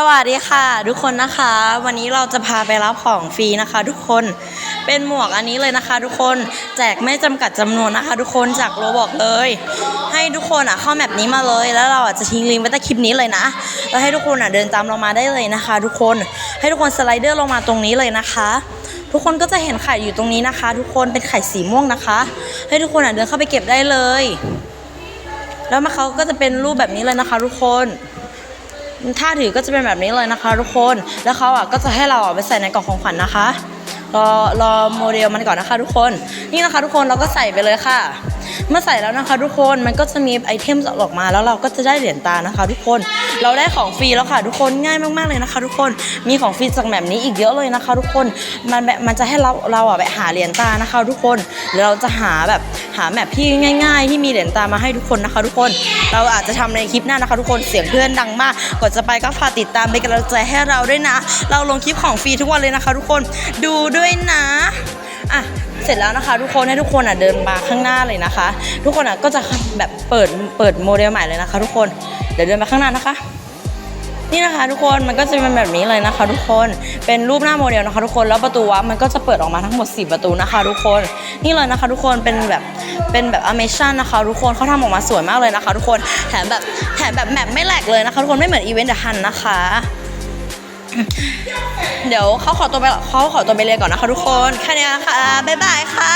สวัสดีค่ะ ทุกคนนะคะ วันนี้เราจะพาไปรับของฟรีนะคะ ทุกคนเป็นหมวกอันนี้เลยนะคะ ทุกคนแจกไม่จำกัดจำนวนนะคะ ทุกคนจากโรบอกเลย ให้ทุกคนอะเข้าแมปนี้มาเลย แล้วเราอะจะทิ้งลิงก์ไว้ใต้คลิปนี้เลยนะ แล้วให้ทุกคนอะเดินตามเรามาได้เลยนะคะ ทุกคนให้ทุกคนสไลเดอร์ลงมาตรงนี้เลยนะคะทุกคนก็จะเห็นไข่อยู่ตรงนี้นะคะ ทุกคนเป็นไข่สีม่วงนะคะ ให้ทุกคนอะเดินเข้าไปเก็บได้เลย แล้วมาเขาก็จะเป็นรูปแบบนี้เลยนะคะ ทุกคน ท่าถือก็จะเป็นแบบนี้เลยนะคะทุกคน แล้วเขาอะก็จะให้เราอะไปใส่ในกล่องของขวัญนะคะ รอรอโมเดลมันก่อนนะคะทุกคน นี่นะคะทุกคนเราก็ใส่ไปเลยค่ะ เมื่อใส่แล้วนะคะ ทุกคน มันก็จะมีไอเทมออกมาแล้วเราก็จะได้เหรียญตานะคะ ทุกคน เราได้ของฟรีแล้วค่ะทุกคน ง่ายมากๆเลยนะคะ ทุกคน มีของฟรีจากแบบนี้อีกเยอะเลยนะคะ ทุกคน มันแบบมันจะให้เราเราอะไปหาเหรียญตานะคะ ทุกคนเดี๋ยวเราจะหาแบบ หาแมปที่ง่ายๆ ที่มีเหรียญตามาให้ทุกคนนะคะ ทุกคน เราอาจจะทำในคลิปหน้านะคะ ทุกคนเสียงเพื่อนดังมากก่อนจะไปก็ฝากติดตามเป็นกำลังใจให้เราด้วยนะ เราลงคลิปของฟรีทุกวันเลยนะคะ ทุกคนดูด้วยนะอะเสร็จแล้วนะคะ ทุกคนให้ทุกคนอะเดินมาข้างหน้าเลยนะคะ ทุกคนอะก็จะแบบเปิดเปิดโมเดลใหม่เลยนะคะ ทุกคนเดี๋ยวเดินมาข้างหน้านะคะ นี่นะคะทุกคนมันก็จะเป็นแบบนี้เลยนะคะ ทุกคนเป็นรูปหน้าโมเดลนะคะ ทุกคนแล้วประตูวับมันก็จะเปิดออกมาทั้งหมด 4 ประตูนะคะ ทุกคนนี่เลยนะคะ ทุกคนเป็นแบบเป็นแบบอเมชั่นนะคะ ทุกคนเขาทำออกมาสวยมากเลยนะคะ ทุกคนแถมแบบแถมแบบแมปไม่แหลกเลยนะคะ ทุกคนไม่เหมือนอีเวนต์เดอะฮันนะคะเดี๋ยวเขาขอตัวไปเขาขอตัวไปเรียนก่อนนะคะ ทุกคนแค่นี้นะคะบ๊ายบายค่ะ